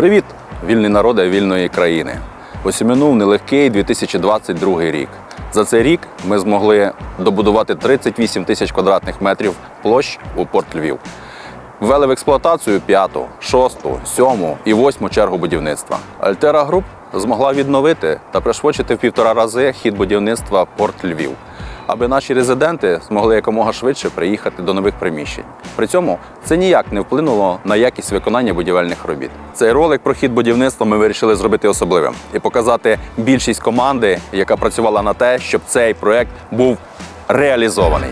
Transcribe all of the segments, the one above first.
Привіт, вільні народи вільної країни. Минув нелегкий 2022 рік. За цей рік ми змогли добудувати 38 тисяч квадратних метрів площ у порт Львів. Ввели в експлуатацію п'яту, шосту, сьому і восьму чергу будівництва. Альтера Груп змогла відновити та пришвидшити в півтора рази хід будівництва порт Львів, аби наші резиденти змогли якомога швидше приїхати до нових приміщень. При цьому це ніяк не вплинуло на якість виконання будівельних робіт. Цей ролик про хід будівництва ми вирішили зробити особливим і показати більшість команди, яка працювала на те, щоб цей проект був реалізований.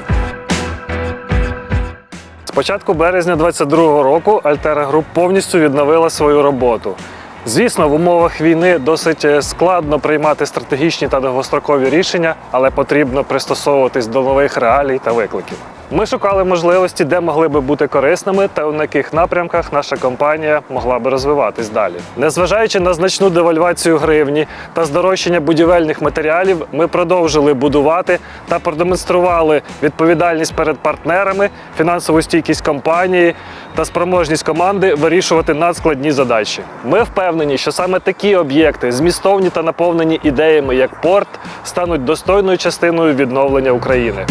З початку березня 2022 року Альтера Груп повністю відновила свою роботу. Звісно, в умовах війни досить е, складно приймати стратегічні та довгострокові рішення, але потрібно пристосовуватись до нових реалій та викликів. Ми шукали можливості, де могли би бути корисними та у яких напрямках наша компанія могла би розвиватись далі. Незважаючи на значну девальвацію гривні та здорожчання будівельних матеріалів, ми продовжили будувати та продемонстрували відповідальність перед партнерами, фінансову стійкість компанії та спроможність команди вирішувати надскладні задачі. Ми впевнені, що саме такі об'єкти, змістовні та наповнені ідеями як порт, стануть достойною частиною відновлення України.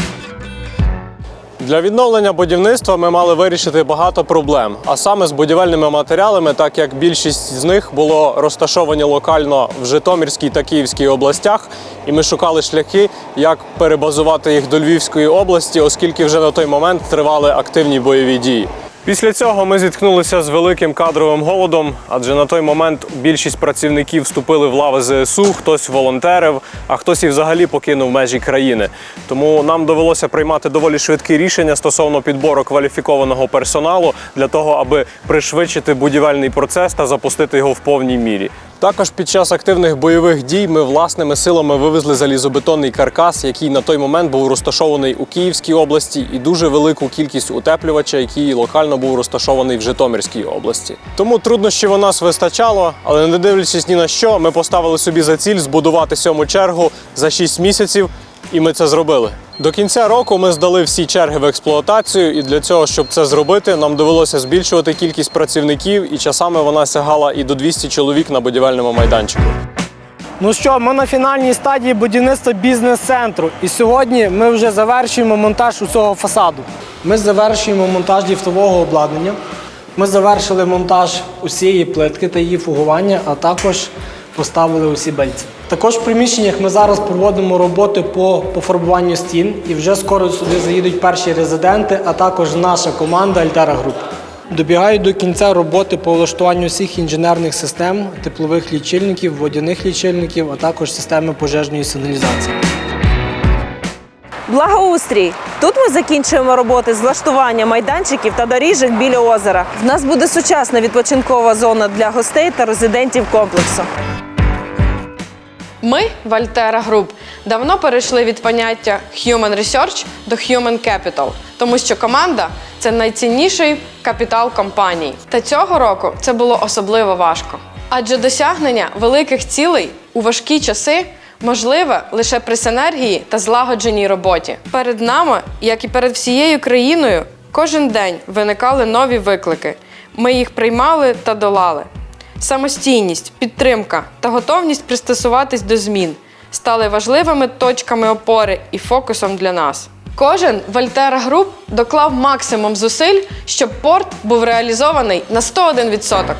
Для відновлення будівництва ми мали вирішити багато проблем, а саме з будівельними матеріалами, так як більшість з них було розташовані локально в Житомирській та Київській областях, і ми шукали шляхи, як перебазувати їх до Львівської області, оскільки вже на той момент тривали активні бойові дії. Після цього ми зіткнулися з великим кадровим голодом, адже на той момент більшість працівників вступили в лави ЗСУ, хтось волонтерив, а хтось і взагалі покинув межі країни. Тому нам довелося приймати доволі швидкі рішення стосовно підбору кваліфікованого персоналу для того, аби пришвидшити будівельний процес та запустити його в повній мірі. Також під час активних бойових дій ми власними силами вивезли залізобетонний каркас, який на той момент був розташований у Київській області, і дуже велику кількість утеплювача, який локально був розташований в Житомирській області. Тому труднощів у нас вистачало, але не дивлячись ні на що, ми поставили собі за ціль збудувати сьому чергу за 6 місяців, і ми це зробили. До кінця року ми здали всі черги в експлуатацію, і для цього, щоб це зробити, нам довелося збільшувати кількість працівників, і часами вона сягала і до 200 чоловік на будівельному майданчику. Ну що, ми на фінальній стадії будівництва бізнес-центру. І сьогодні ми вже завершуємо монтаж усього фасаду. Ми завершуємо монтаж ліфтового обладнання. Ми завершили монтаж усієї плитки та її фугування, а також поставили усі бельці. Також в приміщеннях ми зараз проводимо роботи по пофарбуванню стін і вже скоро сюди заїдуть перші резиденти, а також наша команда Альтера Груп. Добігають до кінця роботи по влаштуванню всіх інженерних систем, теплових лічильників, водяних лічильників, а також системи пожежної сигналізації. Благоустрій. Тут ми закінчуємо роботи з влаштування майданчиків та доріжок біля озера. В нас буде сучасна відпочинкова зона для гостей та резидентів комплексу. Ми, Вальтера Груп, давно перейшли від поняття Human Research до Human Capital, тому що команда це найцінніший капітал компанії. Та цього року це було особливо важко. Адже досягнення великих цілей у важкі часи можливе лише при синергії та злагодженій роботі. Перед нами, як і перед всією країною, кожен день виникали нові виклики. Ми їх приймали та долали. Самостійність, підтримка та готовність пристосуватись до змін стали важливими точками опори і фокусом для нас. Кожен Вольтера Груп доклав максимум зусиль, щоб порт був реалізований на 101%.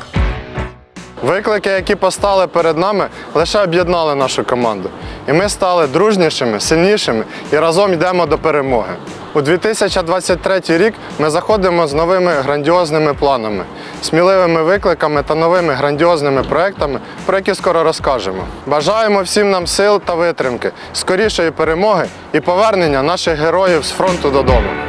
Виклики, які постали перед нами, лише об'єднали нашу команду. І ми стали дружнішими, сильнішими і разом йдемо до перемоги. У 2023 рік ми заходимо з новими грандіозними планами, сміливими викликами та новими грандіозними проектами, про які скоро розкажемо. Бажаємо всім нам сил та витримки, скорішої перемоги і повернення наших героїв з фронту додому.